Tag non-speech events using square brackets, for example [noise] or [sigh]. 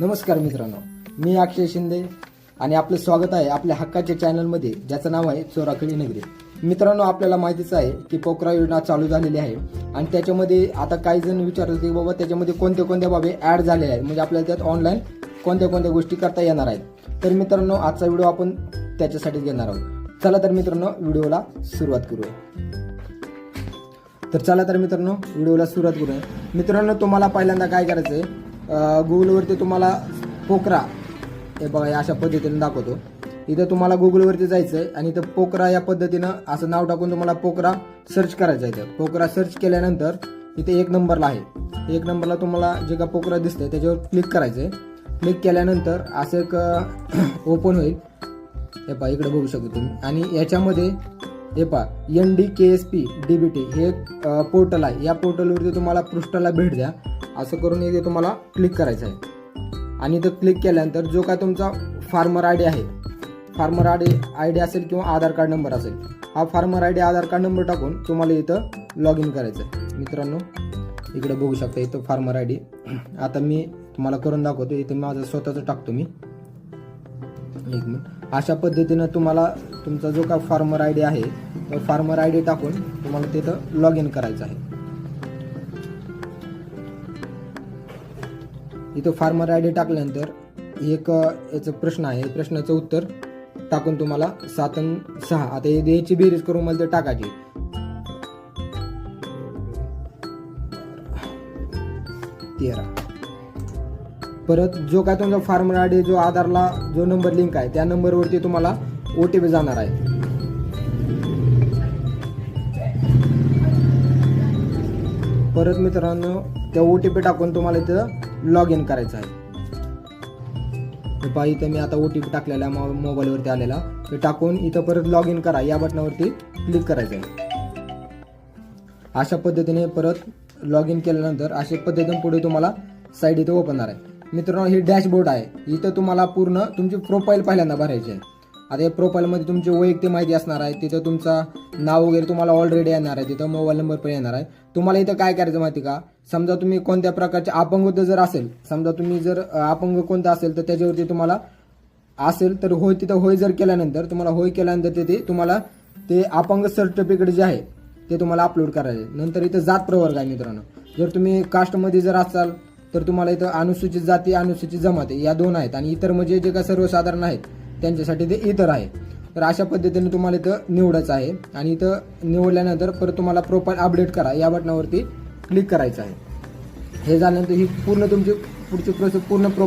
नमस्कार मित्रांनो मी अक्षय शिंदे आणि आपलं स्वागत आहे आपल्या हक्काच्या चॅनलमध्ये ज्याचं नाव आहे चोराखडी नगरी. मित्रांनो आपल्याला माहितीच आहे की पोकरा योजना चालू झालेली आहे आणि त्याच्यामध्ये आता काही जण विचारत होते की बाबा त्याच्यामध्ये कोणत्या कोणत्या बाबी ॲड झालेल्या आहेत? म्हणजे आपल्याला त्यात ऑनलाईन कोणत्या कोणत्या गोष्टी करता येणार आहेत? तर मित्रांनो आजचा व्हिडिओ आपण त्याच्यासाठीच घेणार आहोत. चला तर मित्रांनो व्हिडिओला सुरुवात करूया. तर चला तर मित्रांनो व्हिडिओला सुरुवात करूया. मित्रांनो तुम्हाला पहिल्यांदा काय करायचं आहे गुगलवरती तुम्हाला पोकरा हे बघा अशा पद्धतीने दाखवतो. इथं तुम्हाला गुगलवरती जायचं आहे आणि इथं पोकरा या पद्धतीनं असं नाव टाकून तुम्हाला पोकरा सर्च करायचं आहे. पोकरा सर्च केल्यानंतर इथे एक नंबरला आहे. एक नंबरला तुम्हाला जे का पोकरा दिसतंय त्याच्यावर क्लिक करायचं आहे क्लिक केल्यानंतर असं एक ओपन [clears throat] होईल. हे पहा इकडे बघू शकतो तुम्ही. आणि याच्यामध्ये हे पहा N D K S P D B T हे एक पोर्टल आहे. या पोर्टलवरती तुम्हाला पृष्ठाला भेट द्या. असं करून इथे तुम्हाला क्लिक करायचं आहे. आणि इथं क्लिक केल्यानंतर जो काय तुमचा फार्मर आय डी आहे farmer I D I D असेल किंवा आधार कार्ड नंबर असेल हा farmer I D Aadhaar card number टाकून तुम्हाला इथं लॉग इन करायचं आहे. मित्रांनो इकडे बघू शकता इथं फार्मर आय डी आता मी तुम्हाला करून दाखवतो. इथं माझं स्वतःचं टाकतो मी. एक मिनिट. अशा पद्धतीनं तुम्हाला तुमचा जो का फार्मर आय डी आहे तो फार्मर आय डी टाकून तुम्हाला तिथं लॉग इन करायचं आहे. इथं फार्मर आय डी टाकल्यानंतर एक याचं प्रश्न आहे. प्रश्नाचं उत्तर टाकून तुम्हाला सात अन सहा. आता हे याची बेरीज करून मला ते टाकायची. तेरा. परत जो काय तुमचा फार्मर आय डी जो आधारला जो नंबर लिंक आहे त्या नंबरवरती तुम्हाला ओ टी पी जाणार आहे. परत मित्रांनो त्या ओ टी पी टाकून तुम्हाला इथं लॉग इन करायचं आहे. पहा इथं मी आता ओ टी पी टाकलेला आहे मोबाईलवरती आलेला. ते टाकून इथं परत लॉग इन करा. या बटनावरती क्लिक करायचं आहे. अशा पद्धतीने परत लॉग इन केल्यानंतर अशा पद्धतीने पुढे तुम्हाला साईड इथं ओपन आहे. मित्रांनो ही डॅशबोर्ड आहे. इथं तुम्हाला पूर्ण तुमची प्रोफाईल पहिल्यांदा भरायची आहे. आता या प्रोफाईलमध्ये तुमची वैयक्तिक माहिती असणार आहे. तिथं तुमचा नाव वगैरे तुम्हाला ऑलरेडी येणार आहे. तिथं मोबाईल नंबर पण येणार आहे. तुम्हाला इथं काय करायचं माहिती का? समजा तुम्ही कोणत्या प्रकारचे अपंगत्व जर असेल समजा तुम्ही जर अपंग कोणतं असेल तर त्याच्यावरती तुम्हाला असेल तर होय तिथं होय जर केल्यानंतर तुम्हाला होय केल्यानंतर तिथे तुम्हाला ते अपंग सर्टिफिकेट जे आहे ते तुम्हाला अपलोड करायचे. नंतर इथं जात प्रवर्ग आहे मित्रांनो. जर तुम्ही कास्टमध्ये जर असाल तर तुम्हाला इथं अनुसूचित जाती अनुसूचित जमाती या दोन आहेत. आणि इतर म्हणजे जे काय सर्वसाधारण आहेत त्यांच्यासाठी ते इतर आहे. तर अशा पद्धतीने तुम्हाला इथं निवडायचं आहे. आणि इथं निवडल्यानंतर परत तुम्हाला प्रोफाईल अपडेट करा. या बटनावरती क्लिक करायचं आहे. हे झाल्यानंतर ही पूर्ण तुमची पुढची प्रोसेस पूर्ण प्रो